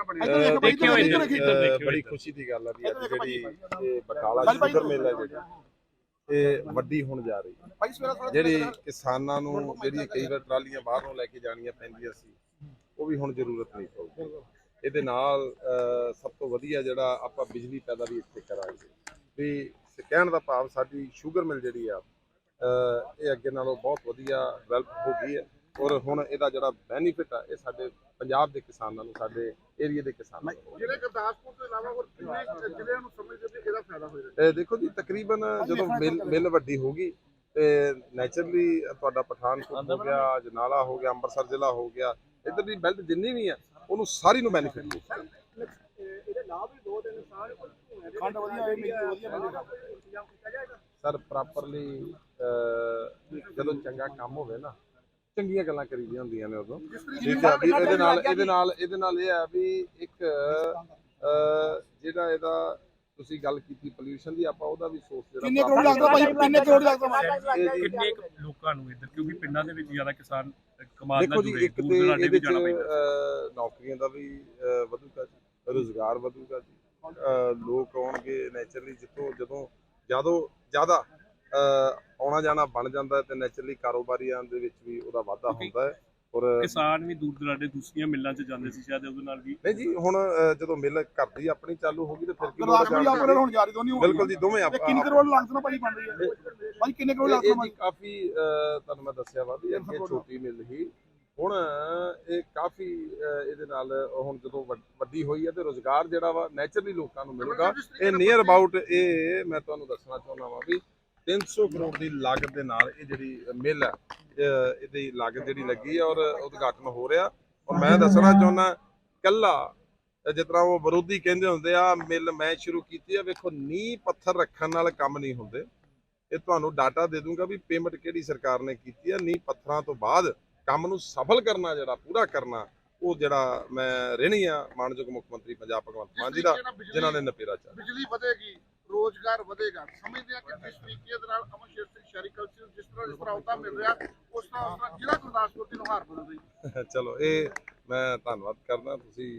ਦੇਖਿਓ ਬੜੀ- ਇੱਧਰ, ਦੇਖਿਓ। ਬੜੀ। ਖੁਸ਼ੀ ਦੀ ਗੱਲ ਆ ਵੀ ਅੱਜ ਜਿਹੜੀ ਇਹ ਬਟਾਲਾ ਸ਼ੂਗਰ ਮਿਲ ਹੈ ਜਿਹੜੀ ਇਹ ਵੱਡੀ ਹੋਣ ਜਾ ਰਹੀ। ਹੈ ਜਿਹੜੀ ਕਿਸਾਨਾਂ ਨੂੰ ਜਿਹੜੀ ਕਈ ਵਾਰ ਟਰਾਲੀਆਂ ਬਾਹਰੋਂ ਲੈ ਕੇ ਜਾਣੀਆਂ ਪੈਂਦੀਆਂ ਸੀ ਉਹ ਵੀ ਹੁਣ ਜ਼ਰੂਰਤ ਨਹੀਂ ਪਊਗੀ। ਇਹਦੇ ਨਾਲ ਅਹ, ਸਭ ਤੋਂ ਵਧੀਆ ਜਿਹੜਾ ਆਪਾਂ ਬਿਜਲੀ ਪੈਦਾ ਵੀ ਇੱਥੇ ਕਰਾਂਗੇ। ਵੀ ਕਹਿਣ ਦਾ ਭਾਵ ਸਾਡੀ ਸ਼ੂਗਰ ਮਿਲ ਜਿਹੜੀ ਆ ਇਹ ਅੱਗੇ ਨਾਲੋਂ ਬਹੁਤ ਵਧੀਆ ਡਿਵੈਲਪ ਹੋ ਗਈ ਹੈ। ਔਰ ਹੁਣ ਇਹਦਾ ਜਿਹੜਾ ਬੈਨੀਫਿਟ ਆ ਇਹ ਸਾਡੇ ਪੰਜਾਬ ਦੇ ਕਿਸਾਨਾਂ ਨੂੰ ਸਾਡੇ ਏਰੀਆ ਦੇ ਕਿਸਾਨਾਂ ਨੂੰ ਹੋਊਗਾ। ਜਿਹੜੇ ਗੁਰਦਾਸਪੁਰ ਤੋਂ ਇਲਾਵਾ ਹੋਰ ਕਿੰਨੇ ਜ਼ਿਲ੍ਹਿਆਂ ਨੂੰ ਸਮਝਦੇ ਵੀ ਇਹਦਾ ਫਾਇਦਾ ਹੋਏਗਾ ਇਹ ਦੇਖੋ ਜੀ ਤਕਰੀਬਨ ਜਦੋਂ ਮਿਲ ਮਿਲ ਵੱਡੀ ਹੋਗੀ ਤੇ ਨੇਚਰਲੀ ਤੁਹਾਡਾ ਪਠਾਨਕੋਟ ਹੋ ਗਿਆ ਜਨਾਲਾ ਹੋ ਗਿਆ ਅੰਮ੍ਰਿਤਸਰ ਜ਼ਿਲ੍ਹਾ ਹੋ ਗਿਆ ਇੱਧਰ ਦੀ ਬੈਲਟ ਜਿੰਨੀ ਵੀ ਆ ਉਹਨੂੰ ਸਾਰੀ ਨੂੰ ਬੈਨੀਫਿਟ ਮਿਲੂਗਾ ਇਹਦੇ ਲਾਭ ਵੀ ਬਹੁਤ ਇਨਸਾਨ ਖੰਡ ਵਧੀਆ ਮਿੱਟੀ ਵਧੀਆ ਮਿਲੇਗਾ। ਸਰ ਪ੍ਰੋਪਰਲੀ ਜਦੋਂ ਚੰਗਾ ਕੰਮ ਹੋਵੇ ਨਾ ਚੰਗੀਆਂ ਗੱਲਾਂ ਕਰੀਦੀਆਂ ਹੁੰਦੀਆਂ ਨੇ ਉਦੋਂ। ਠੀਕ ਹੈ ਵੀ ਇਹਦੇ ਨਾਲ ਇਹਦੇ ਨਾਲ ਇਹਦੇ ਨਾਲ ਇਹ ਆ ਵੀ ਇੱਕ ਜਿਹੜਾ ਇਹਦਾ ਤੁਸੀਂ ਗੱਲ ਕੀਤੀ ਪੋਲਿਊਸ਼ਨ ਦੀ ਆਪਾਂ ਉਹਦਾ ਵੀ ਸੋਰਸ ਜਿਹੜਾ ਕਿੰਨੇ ਕਰੋੜ ਲੱਗਦਾ ਭਾਈ? ਕਿੰਨੇ ਕਰੋੜ ਲੱਗਦਾ ਕਿੰਨੇ ਲੋਕਾਂ ਨੂੰ ਇੱਧਰ ਕਿਉਂਕਿ ਪਿੰਡਾਂ ਦੇ ਵਿੱਚ ਜ਼ਿਆਦਾ ਕਿਸਾਨ ਕਮਾਲ ਨਾਲ ਜੁੜੇ ਇੱਕ ਦੂਰ ਤੇ ਦਰਾਡੇ ਇਹਦੇ ਵੀ ਚ ਜਾਣਾ ਪੈਂਦਾ ਅਹ, ਨੌਕਰੀਆਂ ਦਾ ਵੀ ਵਧੂਗਾ ਜੀ ਰੋਜ਼ਗਾਰ ਵਧੂਗਾ ਜੀ ਲੋਕ ਆਉਣਗੇ ਨੇਚਰਲੀ ਜਿੱਥੋਂ ਜਦੋਂ ਜਦੋਂ ਜ਼ਿਆਦਾ ਆਉਣਾ ਜਾਣਾ ਬਣ ਜਾਂਦਾ ਹੈ ਤੇ ਨੇਚਰਲੀ ਕਾਰੋਬਾਰੀਆਂ ਦੇ ਵਿੱਚ ਵੀ ਉਹਦਾ ਵਾਧਾ ਹੁੰਦਾ ਹੈ ਔਰ ਕਿਸਾਨ ਵੀ ਦੂਰ ਦਰਾਡੇ ਦੂਸਰੀਆਂ ਮਿੱਲਾਂ 'ਚ ਜਾਂਦੇ ਸੀ ਸ਼ਾਇਦ ਉਹਦੇ ਨਾਲ ਵੀ ਨਹੀਂ ਜੀ ਹੁਣ ਜਦੋਂ ਮਿਲ ਘਰ ਦੀ ਆਪਣੀ ਚਾਲੂ ਹੋ ਗਈ ਤੇ ਫਿਰ ਕੀ ਲੋੜ ਹੈ ਗੁਰਦਾਸਪੁਰ? ਹੁਣ ਜਾ ਰਹੀ ਦੋਨੀ ਹੋਣੀ ਬਿਲਕੁਲ ਜੀ ਦੋਵੇਂ ਆਪ ਕਿੰਨੇ ਕਰੋੜ ਲੱਗਦਾ ਭਾਈ ਬਣ ਰਹੀ ਹੈ? ਭਾਈ ਕਿੰਨੇ ਕਰੋੜ ਇਹ ਲੱਗਦਾ ਇਹ ਜੀ ਕਾਫੀ ਤੁਹਾਨੂੰ ਮੈਂ ਦੱਸਿਆ ਵਾ ਵੀ ਅੱਗੇ ਛੋਟੀ ਮਿਲ ਹੀ ਹੁਣ ਇਹ ਕਾਫੀ ਇਹਦੇ ਨਾਲ ਹੁਣ ਜਦੋਂ ਵੱਡ- ਵੱਡੀ ਹੋਈ ਹੈ ਤੇ ਰੋਜ਼ਗਾਰ ਜਿਹੜਾ ਵਾ ਨੇਚਰਲੀ ਲੋਕਾਂ ਨੂੰ ਮਿਲੂਗਾ। ਇਹ ਨੀਅਰ ਅਬਾਊਟ ਇਹ ਮੈਂ ਤੁਹਾਨੂੰ ਦੱਸਣਾ ਚਾਹੁੰਦਾ ਵਾਂ ਵੀ 300 ਕਰੋੜ ਦੀ ਲਾਗਤ ਦੇ ਨਾਲ ਇਹ ਜਿਹੜੀ ਮਿਲ ਹੈ ਇਹਦੀ ਲਾਗਤ ਜਿਹੜੀ ਲੱਗੀ ਹੈ ਔਰ ਉਦਘਾਟਨ ਹੋ ਰਿਹਾ। ਔਰ ਮੈਂ ਦੱਸਣਾ ਚਾਹੁੰਦਾ, ਕੱਲਾ, ਜਿਸ ਤਰ੍ਹਾਂ ਉਹ ਵਿਰੋਧੀ ਕਹਿੰਦੇ ਹੁੰਦੇ ਆ, ਮਿਲ ਮੈਂ ਸ਼ੁਰੂ ਕੀਤੀ ਆ, ਵੇਖੋ, ਨੀਂਹ ਪੱਥਰ ਰੱਖਣ ਨਾਲ ਕੰਮ ਨਹੀਂ ਹੁੰਦੇ। ਇਹ ਤੁਹਾਨੂੰ ਡਾਟਾ ਦੇ ਦੂੰਗਾ ਵੀ ਪੇਮੈਂਟ ਕਿਹੜੀ ਸਰਕਾਰ ਨੇ ਕੀਤੀ ਆ। ਨੀਂਹ ਪੱਥਰਾਂ ਤੋਂ ਬਾਅਦ ਕੰਮ ਨੂੰ ਸਫਲ ਕਰਨਾ, ਜਿਹੜਾ ਪੂਰਾ ਕਰਨਾ, ਉਹ ਜਿਹੜਾ ਮੈਂ ਰਹਿਣੀ ਆ, ਮਾਨਯੋਗ ਮੁੱਖ ਮੰਤਰੀ ਪੰਜਾਬ ਭਗਵੰਤ ਮਾਨ ਜੀ ਦਾ, ਜਿਨ੍ਹਾਂ ਨੇ ਨਪੇਰਾ ਚਾ ਬਿਜਲੀ ਵਧੇਗੀ। ਰੋਜ਼ਗਾਰ ਵਧੇਗਾ। ਸਮਝਦੇ ਆ ਕਿ ਜਿਸ ਤਰੀਕੇ ਦੇ ਨਾਲ ਅਮਨ ਸ਼ੇਰ ਸਿੰਘ ਸ਼ਹਿਰੀ ਕਲਚਰ ਜਿਸ ਤਰ੍ਹਾਂ ਜਿਸ ਤਰ੍ਹਾਂ ਉਹਦਾ ਮਿਲ ਰਿਹਾ, ਉਸ ਤਰ੍ਹਾਂ ਉਸ ਤਰ੍ਹਾਂ ਜ਼ਿਲ੍ਹਾ ਗੁਰਦਾਸਪੁਰ ਦੀ ਨੁਹਾਰ ਬਦਲ ਰਹੀ। ਚਲੋ, ਇਹ ਮੈਂ ਧੰਨਵਾਦ ਕਰਦਾ। ਤੁਸੀਂ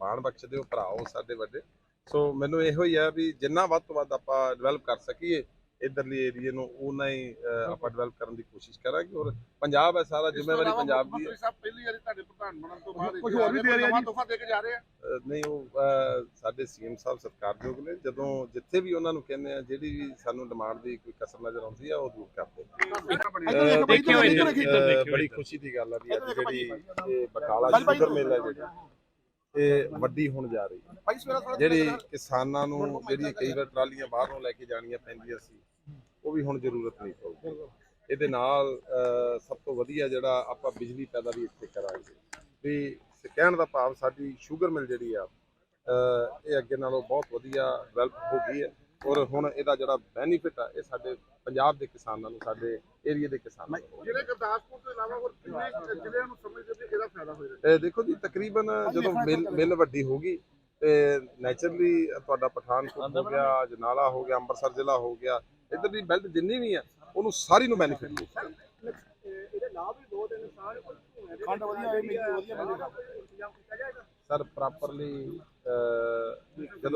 ਮਾਣ ਬਖਸ਼ਦੇ ਹੋ ਭਰਾਓ ਸਾਡੇ ਵੱਡੇ। ਸੋ ਮੈਨੂੰ ਇਹੋ ਹੀ ਆ ਵੀ ਜਿੰਨਾ ਵੱਧ ਤੋਂ ਵੱਧ ਆਪਾਂ ਡਿਵੈਲਪ ਕਰ ਸਕੀਏ ਇਧਰਲੀ ਏਰੀਏ ਨੂੰ ਉਨਾ ਹੀ ਆਪਾਂ ਡਿਵੈਲਪ ਕਰਨ ਦੀ ਕੋਸ਼ਿਸ਼ ਕਰਾਂਗੇ। ਔਰ ਪੰਜਾਬ ਹੈ ਸਾਰਾ ਜ਼ਿੰਮੇਵਾਰੀ ਪੰਜਾਬ ਦੀ ਹੈ। ਮੰਤਰੀ ਸਾਹਿਬ ਪਹਿਲੀ ਵਾਰੀ ਤੁਹਾਡੇ ਪ੍ਰਧਾਨ ਬਣਨ ਤੋਂ ਬਾਅਦ ਕੁਝ ਹੋਰ ਵੀ ਦੇ ਰਹੇ ਆ ਜੀ। ਤੋਹਫਾ ਦੇ ਕੇ ਜਾ ਰਹੇ ਆ? ਅਹ, ਨਹੀਂ ਉਹ ਅਹ, ਸਾਡੇ ਸੀਐਮ ਸਾਹਿਬ ਸਤਿਕਾਰਯੋਗ ਨੇ। ਜਦੋਂ ਜਿੱਥੇ ਵੀ ਉਹਨਾਂ ਨੂੰ ਕਹਿੰਦੇ ਆ ਜਿਹੜੀ ਵੀ ਸਾਨੂੰ ਡਿਮਾਂਡ ਦੀ ਕੋਈ ਕਸਰ ਨਜ਼ਰ ਆਉਂਦੀ ਆ ਉਹ ਦੂਰ ਕਰਦੇ ਬੜੀ ਖੁਸ਼ੀ ਦੀ ਗੱਲ ਆ ਵੀ ਅੱਜ ਜਿਹੜੀ। ਇਹ ਸ਼ੂਗਰ ਮਿਲ ਜਿਹੜੀ। ਇਹ ਵੱਡੀ ਹੋਣ ਜਾ ਰਹੀ ਹੈ। ਭਾਈ ਸਵੇਰਾ ਥੋੜਾ ਜਿਹੜੀ ਕਿਸਾਨਾਂ ਨੂੰ ਜਿਹੜੀ ਕਈ ਵਾਰ ਟਰਾਲੀਆਂ ਬਾਹਰੋਂ ਲੈ ਕੇ ਜਾਣੀਆਂ ਪੈਂਦੀਆਂ ਸੀ ਉਹ ਵੀ ਹੁਣ ਜ਼ਰੂਰਤ ਨਹੀਂ ਪਊਗੀ। ਇਹਦੇ ਨਾਲ ਸਭ ਤੋਂ ਵਧੀਆ ਜਿਹੜਾ ਆਪਾਂ ਬਿਜਲੀ ਪੈਦਾ ਵੀ ਇੱਥੇ ਕਰਾਂਗੇ। ਵੀ ਕਹਿਣ ਦਾ ਭਾਵ ਸਾਡੀ ਸ਼ੂਗਰ ਮਿਲ ਜਿਹੜੀ ਆ ਇਹ ਅੱਗੇ ਨਾਲੋਂ ਬਹੁਤ ਵਧੀਆ ਡਿਵੈਲਪ ਹੋ ਗਈ ਹੈ। ਔਰ ਹੁਣ ਇਹਦਾ ਜਿਹੜਾ ਬੈਨੀਫਿਟ ਆ ਇਹ ਸਾਡੇ ਪੰਜਾਬ ਦੇ ਕਿਸਾਨਾਂ ਨੂੰ ਸਾਡੇ ਏਰੀਆ ਦੇ ਕਿਸਾਨਾਂ ਨੂੰ ਹੋਊਗਾ। ਜਿਹੜੇ ਗੁਰਦਾਸਪੁਰ ਤੋਂ ਇਲਾਵਾ ਹੋਰ ਕਿੰਨੇ ਜ਼ਿਲ੍ਹਿਆਂ ਨੂੰ ਸਮਝਦੇ ਵੀ ਇਹਦਾ ਫਾਇਦਾ ਹੋਏਗਾ ਇਹ ਦੇਖੋ ਜੀ ਤਕਰੀਬਨ ਜਦੋਂ ਮਿਲ ਮਿਲ ਵੱਡੀ ਹੋਗੀ ਤੇ ਨੇਚਰਲੀ ਤੁਹਾਡਾ ਪਠਾਨਕੋਟ ਹੋ ਗਿਆ ਜਨਾਲਾ ਹੋ ਗਿਆ ਅੰਮ੍ਰਿਤਸਰ ਜ਼ਿਲ੍ਹਾ ਹੋ ਗਿਆ ਇੱਧਰ ਦੀ ਬੈਲਟ ਜਿੰਨੀ ਵੀ ਆ ਉਹਨੂੰ ਸਾਰੀ ਨੂੰ ਬੈਨੀਫਿਟ ਮਿਲੂਗਾ ਇਹਦੇ ਲਾਭ ਵੀ ਬਹੁਤ ਇਨਸਾਨ ਖੰਡ ਵਧੀਆ ਹੋਏ, ਮਿੱਟੀ ਵਧੀਆ ਜਾਏਗਾ? ਸਰ ਪ੍ਰੋਪਰਲੀ ਜਦੋਂ